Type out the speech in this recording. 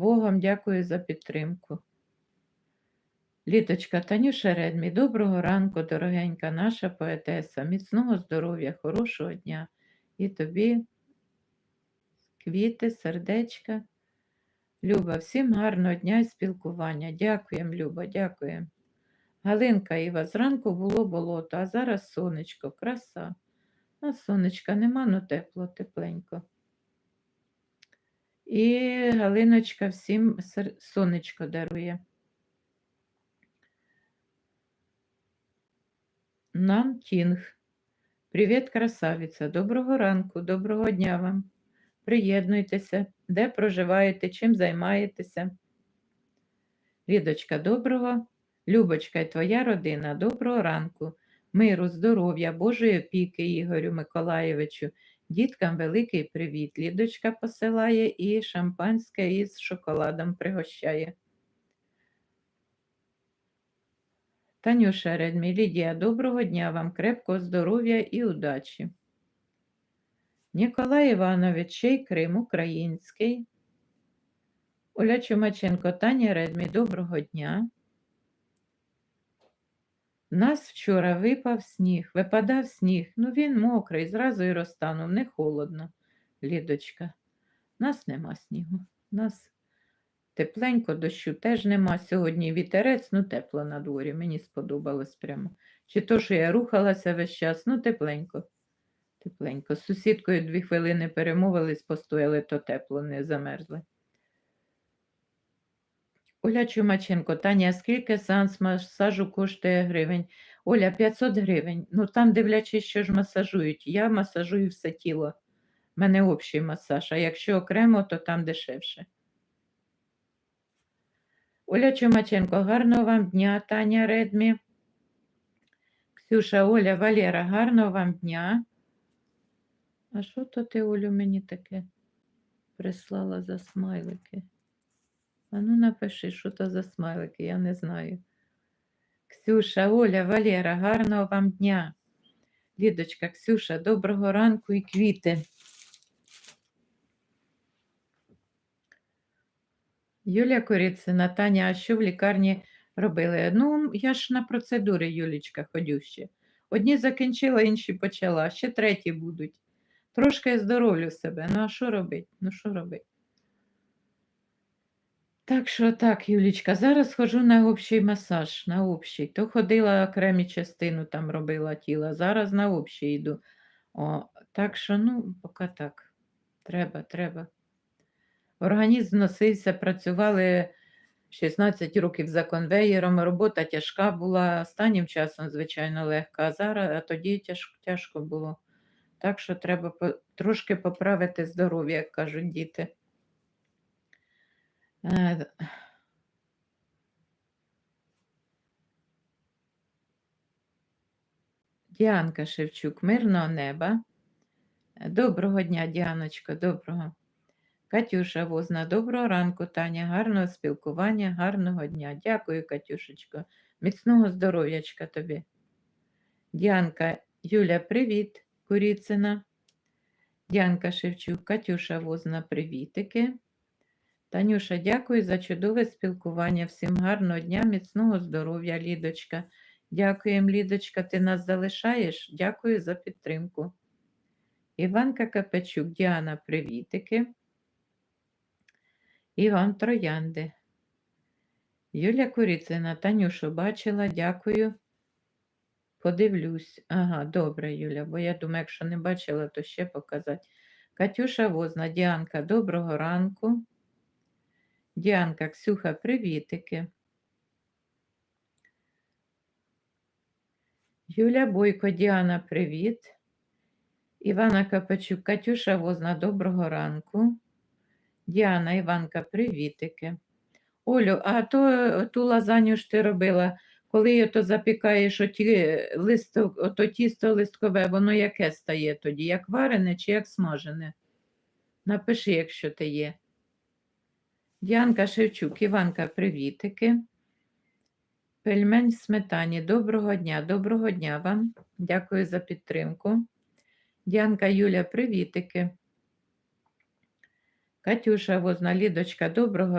Богом дякую за підтримку. Літочка Танюша Редмі, доброго ранку, дорогенька наша поетеса, міцного здоров'я, хорошого дня. І тобі квіти, сердечка. Люба, всім гарного дня і спілкування. Дякуємо, Люба, дякуємо. Галинка Іва, зранку було болото, а зараз сонечко, краса. А сонечка нема, ну тепло, тепленько. І Галиночка всім сонечко дарує. Нам Тінг. Привіт, красавиця. Доброго ранку, доброго дня вам. Приєднуйтеся, де проживаєте, чим займаєтеся. Лідочка, доброго. Любочка і твоя родина, доброго ранку. Миру, здоров'я, Божої опіки Ігорю Миколаєвичу. Діткам великий привіт. Лідочка посилає і шампанське із шоколадом пригощає. Танюша Редмі, Лідія, доброго дня вам, крепкого здоров'я і удачі. Ніколай Іванович, ще й Крим український. Оля Чумаченко, Таня Редмі, доброго дня. Нас вчора випав сніг, випадав сніг, ну він мокрий, зразу і розтанув, не холодно, Лідочка. Нас нема снігу. Нас тепленько, дощу теж нема. Сьогодні вітерець, ну тепло на дворі, мені сподобалось прямо. Чи то, що я рухалася весь час, ну тепленько. Тепленько. З сусідкою дві хвилини перемовились, постояли, то тепло, не замерзли. Оля Чумаченко, Таня, скільки сеанс масажу коштує гривень? Оля, 500 гривень. Ну там, дивлячись, що ж масажують. Я масажую все тіло. У мене общий масаж, а якщо окремо, то там дешевше. Оля Чумаченко, гарного вам дня, Таня Редмі. Ксюша, Оля, Валера, гарного вам дня. А що то ти, Олю, мені таке прислала за смайлики? А ну напиши, що то за смайлики, я не знаю. Ксюша, Оля, Валера, гарного вам дня. Лідочка, Ксюша, доброго ранку і квіти. Юлія Коріцина, Таня, а що в лікарні робили? Ну, я ж на процедури, Юлічка, ходю ще. Одні закінчила, інші почала, ще треті будуть. Трошки здоровлю себе. Ну, а що робить? Ну, що робить? Так що так, Юлічка, зараз ходжу на общий масаж, на общий. То ходила окремі частину там робила тіла, зараз на общий йду. О, так що, ну, поки так. Треба, треба. Організм носився, працювали 16 років за конвеєром, робота тяжка була, останнім часом, звичайно, легка, а зараз, а тоді тяж, тяжко було. Так що треба трошки поправити здоров'я, як кажуть діти. Е, Діанка Шевчук, мирного неба. Доброго дня, Діаночко, доброго. Катюша Возна, доброго ранку, Таня, гарного спілкування, гарного дня. Дякую, Катюшечко. Міцного здоров'ячка тобі. Діанка, Юля, привіт, Куріцина. Діанка Шевчук, Катюша Возна, привітики. Танюша, дякую за чудове спілкування. Всім гарного дня, міцного здоров'я, Лідочка. Дякуємо, Лідочка, ти нас залишаєш. Дякую за підтримку. Іванка Капечук, Діана, привітики. Іван Троянди. Юля Куріцина, Танюшу бачила, дякую. Подивлюсь. Ага, добре, Юля, бо я думаю, якщо не бачила, то ще показати. Катюша Возна, Діанка, доброго ранку. Діанка, Ксюха, привітики. Юля Бойко, Діана, привіт. Івана Капачук, Катюша Возна, доброго ранку. Діана, Іванка, привітики. Олю, а то ту лазанью ж ти робила, коли ото запікаєш оті листок, ото тісто листкове, воно яке стає тоді? Як варене чи як смажене? Напиши, якщо ти є. Діанка Шевчук, Іванка, привітики. Пельмень в сметані. Доброго дня, доброго дня вам. Дякую за підтримку. Діанка Юля, привітики. Катюша Возна, Лідочка, доброго